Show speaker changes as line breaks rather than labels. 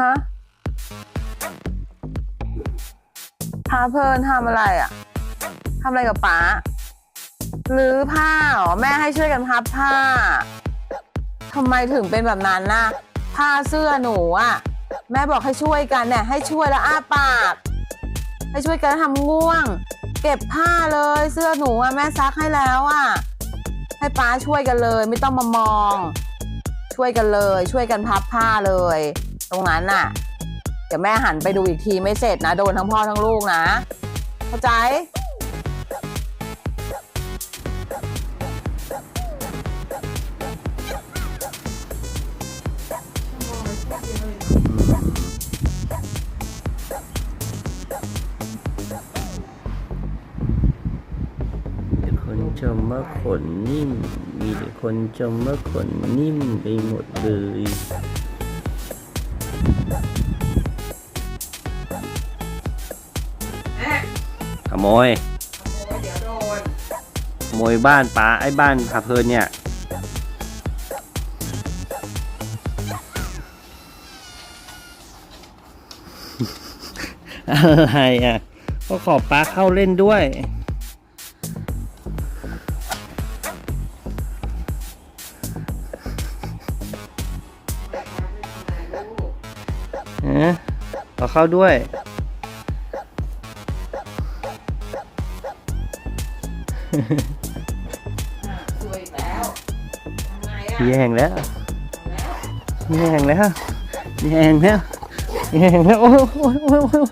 ฮะพาเพลินทำอะไรอะทำอะไรกับป๋าหรือผ้าเหรอแม่ให้ช่วยกันพับผ้าทำไมถึงเป็นแบบนั้นน่ะ ผ้าเสื้อหนูอะแม่บอกให้ช่วยกันเนี่ยให้ช่วยแล้วอ้าปาก ให้ช่วยกันทำง่วง เก็บผ้าเลยเสื้อหนูอะแม่ซักให้แล้วอะให้ป้าช่วยกันเลย ไม่ต้องมามอง ช่วยกันเลย ช่วยกันพับผ้าเลย ตรงนั้นน่ะ เดี๋ยวแม่หันไปดูอีกทีไม่เสร็จนะ โดนทั้งพ่อทั้งลูกนะ เข้าใจ
ชมว่าขนนิ่ม มีแต่คนชมว่าขนนิ่มไปหมดเลยขโมย
เดี๋ยวโดน
ขโมยบ้านป้าไอ้บ้านพาเพลินเนี่ย อะไรอะ ก็ขอป้าเข้าเล่นด้วยะขอเข้าด้วย
สวยอีกแล้วทำไงอะ
แย่งแล้ว
แล้ว
แย่งแล้ว แย่งแล้ว แย่งแล้ว โอ้ยโอ้ยโอ้ยโอ้ย